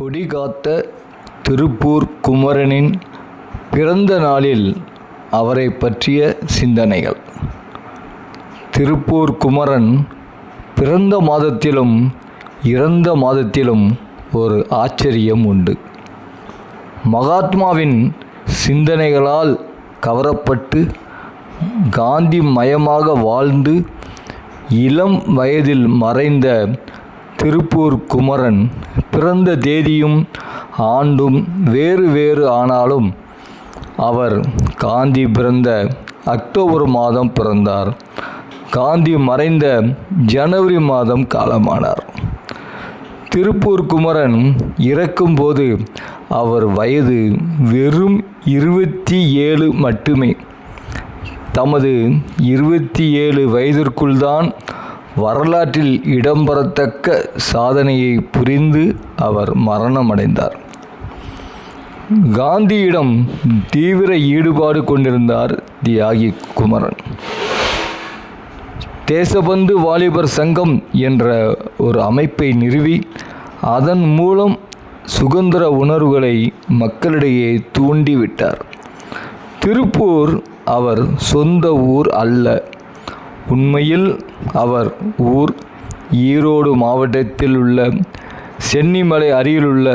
கொடிகாத்த திருப்பூர் குமரனின் பிறந்த நாளில் அவரைப் பற்றிய சிந்தனைகள். திருப்பூர் குமரன் பிறந்த மாதத்திலும் இறந்த மாதத்திலும் ஒரு ஆச்சரியம் உண்டு. மகாத்மாவின் சிந்தனைகளால் கவரப்பட்டு காந்தி மயமாக வாழ்ந்து இளம் வயதில் மறைந்த திருப்பூர் குமரன் பிறந்த தேதியும் ஆண்டும் வேறு வேறு ஆனாலும் அவர் காந்தி பிறந்த அக்டோபர் மாதம் பிறந்தார். காந்தி மறைந்த ஜனவரி மாதம் காலமானார். திருப்பூர் குமரன் இறக்கும்போது அவர் வயது வெறும் இருபத்தி ஏழு மட்டுமே. தமது இருபத்தி ஏழு வயதிற்குள்தான் வரலாற்றில் இடம்பெறத்தக்க சாதனையை புரிந்து அவர் மரணமடைந்தார். காந்தியிடம் தீவிர ஈடுபாடு கொண்டிருந்தார் தியாகி குமரன். தேசபந்து வாலிபர் சங்கம் என்ற ஒரு அமைப்பை நிறுவி அதன் மூலம் சுதந்திர உணர்வுகளை மக்களிடையே தூண்டிவிட்டார். திருப்பூர் அவர் சொந்த ஊர் அல்ல. உண்மையில் அவர் ஊர் ஈரோடு மாவட்டத்தில் உள்ள சென்னிமலை அருகிலுள்ள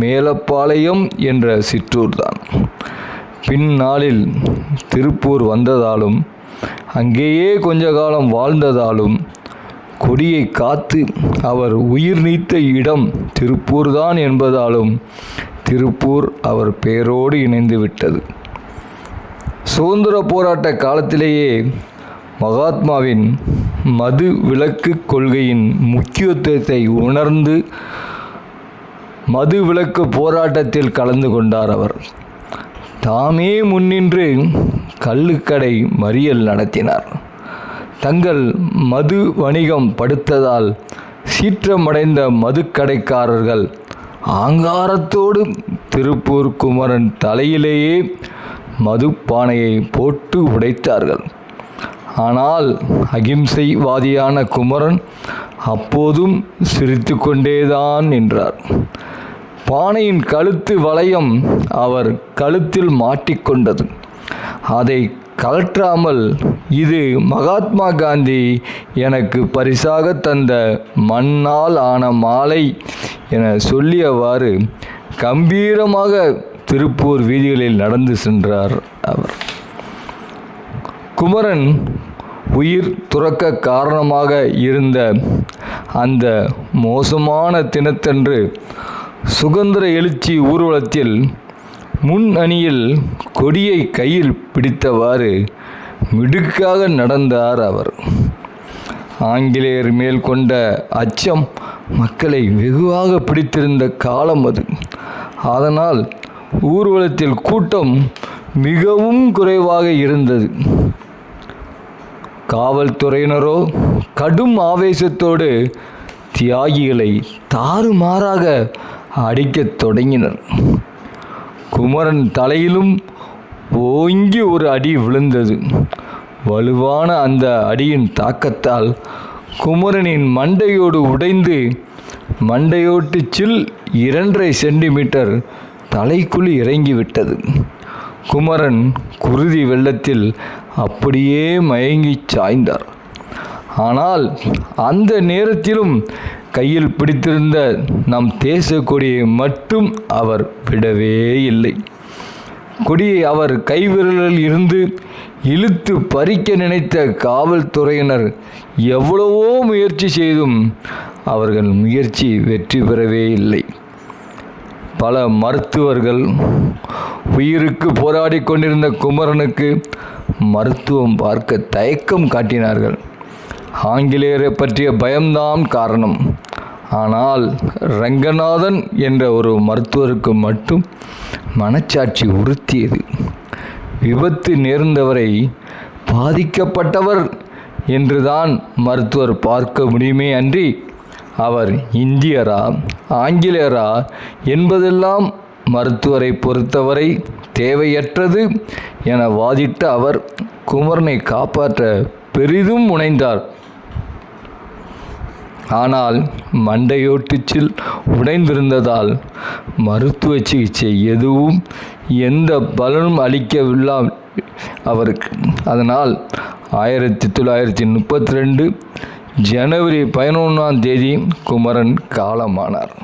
மேலப்பாளையம் என்ற சிற்றூர்தான். பின்னாளில் திருப்பூர் வந்ததாலும் அங்கேயே கொஞ்ச காலம் வாழ்ந்ததாலும் கொடியை காத்து அவர் உயிர் நீத்த இடம் திருப்பூர்தான் என்பதாலும் திருப்பூர் அவர் பெயரோடு இணைந்து விட்டது சுதந்திர போராட்ட காலத்திலேயே மகாத்மாவின் மது விலக்கு கொள்கையின் முக்கியத்துவத்தை உணர்ந்து மது விலக்கு போராட்டத்தில் கலந்து கொண்டார் அவர். தாமே முன்னின்று கள்ளுக்கடை மறியல் நடத்தினார். தங்கள் மது வணிகம் படுத்ததால் சீற்றமடைந்த மதுக்கடைக்காரர்கள் ஆங்காரத்தோடு திருப்பூர் குமரன் தலையிலேயே மதுப்பானையை போட்டு உடைத்தார்கள். ஆனால் அகிம்சைவாதியான குமரன் அப்போதும் சிரித்து கொண்டேதான் நின்றார். பானையின் கழுத்து வளையம் அவர் கழுத்தில் மாட்டிக்கொண்டது. அதை கழற்றாமல் இது மகாத்மா காந்தி எனக்கு பரிசாக தந்த மண்ணால் ஆன மாலை என சொல்லியவாறு கம்பீரமாக திருப்பூர் வீதிகளில் நடந்து சென்றார் அவர். குமரன் உயிர் துறக்க காரணமாக இருந்த அந்த மோசமான தினத்தன்று சுதந்திர எழுச்சி ஊர்வலத்தில் முன் அணியில் கொடியை கையில் பிடித்தவாறு மிடுக்காக நடந்தார் அவர். ஆங்கிலேயர் மேல் கொண்ட அச்சம் மக்களை வெகுவாக பிடித்திருந்த காலம் அது. அதனால் ஊர்வலத்தில் கூட்டம் மிகவும் குறைவாக இருந்தது. காவல்துறையினரோ கடும் ஆவேசத்தோடு தியாகிகளை தாறுமாறாக அடிக்கத் தொடங்கினர். குமரன் தலையிலும் ஓங்கி ஒரு அடி விழுந்தது. வலுவான அந்த அடியின் தாக்கத்தால் குமரனின் மண்டையோடு உடைந்து மண்டையோட்டு சில் இரண்டரை சென்டிமீட்டர் தலைக்குள் இறங்கிவிட்டது. குமரன் குருதி வெள்ளத்தில் அப்படியே மயங்கி சாய்ந்தார். ஆனால் அந்த நேரத்திலும் கையில் பிடித்திருந்த நம் தேச கொடியை மட்டும் அவர் விடவே இல்லை. கொடியை அவர் கைவிரலில் இருந்து இழுத்து பறிக்க நினைத்த காவல்துறையினர் எவ்வளவோ முயற்சி செய்தும் அவர்கள் முயற்சி வெற்றி பெறவே இல்லை. பல மருத்துவர்கள் உயிருக்கு போராடி கொண்டிருந்த குமரனுக்கு மருத்துவம் பார்க்க தயக்கம் காட்டினார்கள். ஆங்கிலேயரை பற்றிய பயம்தான் காரணம். ஆனால் ரங்கநாதன் என்ற ஒரு மருத்துவருக்கு மட்டும் மனச்சாட்சி உறுத்தியது. விபத்து நேர்ந்தவரை பாதிக்கப்பட்டவர் என்றுதான் மருத்துவர் பார்க்க முடியுமே அன்றி அவர் இந்தியரா ஆங்கிலேயரா என்பதெல்லாம் மருத்துவரை பொறுத்தவரை தேவையற்றது என வாதிட்ட அவர் குமரனை காப்பாற்ற பெரிதும் முனைந்தார். ஆனால் மண்டையோட்டுச்சில் உடைந்திருந்ததால் மருத்துவ சிகிச்சை எதுவும் எந்த பலனும் அளிக்கவில்லா அவருக்கு. அதனால் ஆயிரத்தி தொள்ளாயிரத்தி முப்பத்தி ரெண்டு ஜனவரி பதினொன்றாம் தேதி குமரன் காலமானார்.